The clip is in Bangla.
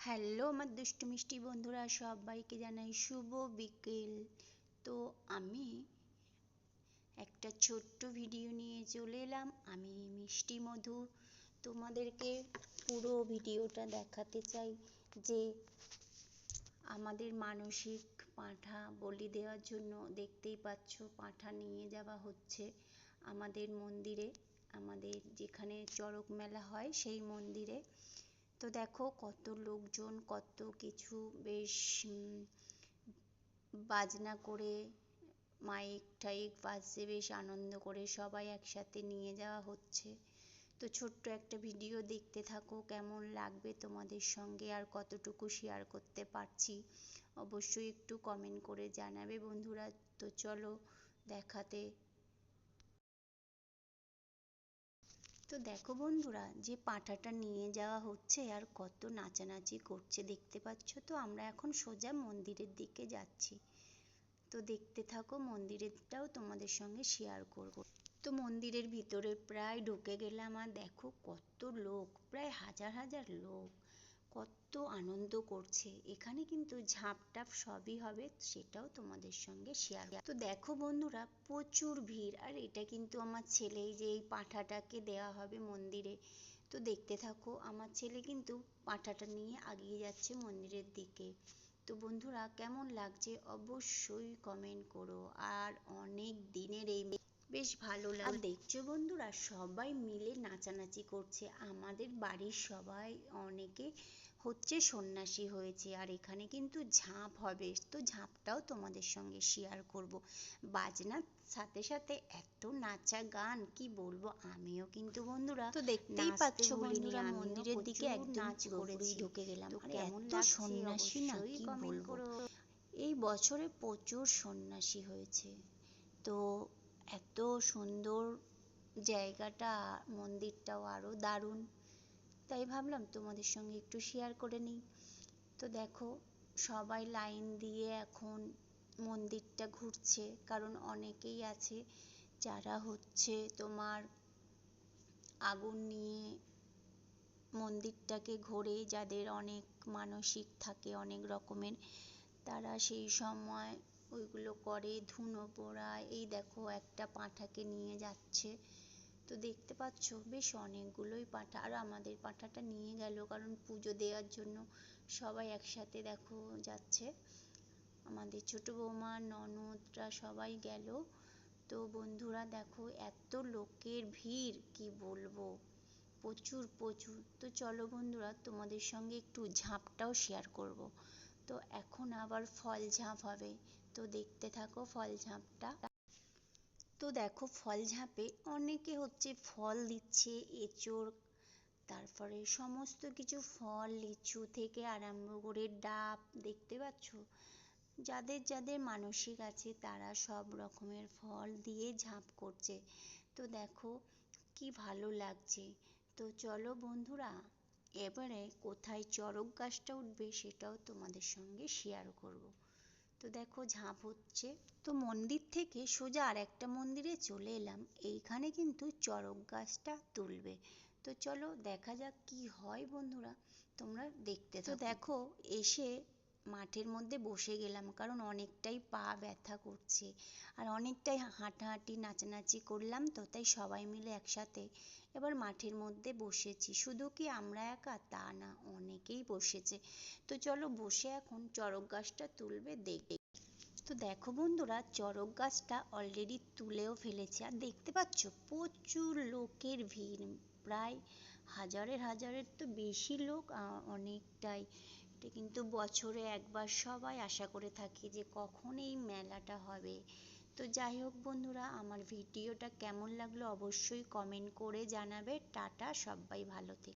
হ্যালো আমার দুষ্টু মিষ্টি বন্ধুরা, সবাইকে জানাই শুভ বিকেল। তো আমি একটা ছোট্ট ভিডিও নিয়ে চলে এলাম। আমি মিষ্টি মধু। তোমাদেরকে পুরো ভিডিওটা দেখাতে চাই যে আমাদের মানসিক পাঁঠা বলি দেওয়ার জন্য দেখতেই পাচ্ছ পাঁঠা নিয়ে যাওয়া হচ্ছে আমাদের মন্দিরে। আমাদের যেখানে চড়ক মেলা হয়, সেই মন্দিরে তো দেখো কত লোকজন, কত কিছু বেশ বাজনা করে মাইক টাইক বাজছে, বেশ আনন্দ করে সবাই একসাথে নিয়ে যাওয়া হচ্ছে। তো ছোট্ট একটা ভিডিও দেখতে থাকো, কেমন লাগবে তোমাদের সঙ্গে আর কতটুকু শেয়ার করতে পারছি? অবশ্যই একটু কমেন্ট করে জানাবে বন্ধুরা। তো চলো দেখাতে তো দেখো বন্ধুরা, যে পাঠাটা নিয়ে যাওয়া হচ্ছে আর কত নাচানাচি করছে দেখতে পাচ্ছ তো? আমরা এখন সোজা মন্দিরের দিকে যাচ্ছি। তো দেখতে থাকো, মন্দিরেরটাও তোমাদের সঙ্গে শেয়ার করব। তো মন্দিরের ভিতরে প্রায় ঢুকে গেলাম আর দেখো কত লোক, প্রায় হাজার হাজার লোক। কত আনন্দ করছে। এখানে কিন্তু ঝাঁপ টাপ সবই হবে, সেটাও তোমাদের সঙ্গে শেয়ার তো দেখো বন্ধুরা, প্রচুর ভিড়। আর এটা কিন্তু আমার ছেলে যে এই পাঁঠাটাকে দেওয়া হবে মন্দিরে। তো দেখতে থাকো, আমার ছেলে কিন্তু পাঁঠাটা নিয়ে আগিয়ে যাচ্ছে মন্দিরের দিকে। তো বন্ধুরা, কেমন লাগছে অবশ্যই কমেন্ট করো। আর অনেক দিনের এই বেশ ভালো লাগে দেখছ বন্ধুরা সবাই মিলে নাচানাচি করছে। আমাদের বাড়ির সবাই অনেকে হচ্ছে সন্ন্যাসী হয়েছে আর এখানে কিন্তু ঝাঁপ হবে। তো ঝাঁপটাও তোমাদের সঙ্গে শেয়ার করব। বাজনার সাথে সাথে এত নাচা গান কি বলব? আমিও কিন্তু বন্ধুরা তো দেখতেই পাচ্ছ বন্ধুরা মন্দিরের দিকে একদম নাচ করে ঢুকে গেলাম। আর এত সন্ন্যাসী না কি বলব? এই বছরে প্রচুর সন্ন্যাসী হয়েছে। তো এত সুন্দর জায়গাটা, মন্দিরটাও আরও দারুণ। তাই ভাবলাম তোমাদের সঙ্গে একটু শেয়ার করে নিই। তো দেখো, সবাই লাইন দিয়ে এখন মন্দিরটা ঘুরছে, কারণ অনেকেই আছে যারা হচ্ছে তোমার আগুন নিয়ে মন্দিরটাকে ঘোরে, যাদের অনেক মানসিক থাকে, অনেক রকমের, তারা সেই সময় ওইগুলো করে, ধুনো পোড়ায়। এই দেখো একটা পাঁঠাকে নিয়ে যাচ্ছে। তো দেখতে পাচ্ছ, বেশ অনেকগুলোই পাঁঠা। আর আমাদের পাঁঠাটা নিয়ে গেল, কারণ পুজো দেওয়ার জন্য সবাই একসাথে দেখো যাচ্ছে। আমাদের ছোট বৌমা, ননদরা সবাই গেল। তো বন্ধুরা দেখো, এত লোকের ভিড়, কি বলব? প্রচুর প্রচুর। তো চলো বন্ধুরা, তোমাদের সঙ্গে একটু ঝাঁপটাও শেয়ার করব। তো এখন আবার ফল ঝাঁপ হবে। তো দেখতে থাকো ফল ঝাঁপটা। তো দেখো ফল ঝাঁপে অনেকে হচ্ছে ফল দিচ্ছে, এঁচোড়, তারপরে সমস্ত কিছু ফল, লিচু থেকে আরম্ভ করে ডাব, দেখতে পাচ্ছ? যাদের যাদের মানসিক আছে তারা সব রকমের ফল দিয়ে ঝাঁপ করছে। তো দেখো কি ভালো লাগছে। তো চলো বন্ধুরা, এবারে কোথায় চড়ক গাছটা উঠবে সেটাও তোমাদের সঙ্গে শেয়ার করব। তো দেখো ঝাঁপ হচ্ছে। তো মন্দির থেকে সোজা আর একটা মন্দিরে চলে এলাম। এইখানে কিন্তু চড়ক গাছটা তুলবে। তো চলো দেখা যাক কি হয় বন্ধুরা তোমরা দেখতে তো দেখো এসে মাঠের মধ্যে বসে গেলাম, কারণ অনেকটাই পা ব্যথা করছে। আর অনেকটাই হাঁটাহাঁটি, নাচানাচি করলাম তো, তাই সবাই মিলে একসাথে এবার মাঠের মধ্যে বসেছি। শুধু কি আমরা একা? তা না, অনেকেই বসেছে। তো চলো বসে এখন চড়ক গাছটা তুলবে দেখবে তো দেখো বন্ধুরা, চড়ক গাছটা অলরেডি তুলেও ফেলেছে। আর দেখতে পাচ্ছ, প্রচুর লোকের ভিড়। প্রায় হাজারের হাজারের তো বেশি লোক অনেকটাই। এটা কিন্তু বছরে একবার সবাই আশা করে থাকি যে কখন এই মেলাটা হবে। তো যাই হোক বন্ধুরা, আমার ভিডিওটা কেমন লাগল অবশ্যই কমেন্ট করে জানাবে। টাটা, সবাই ভালো থেকে।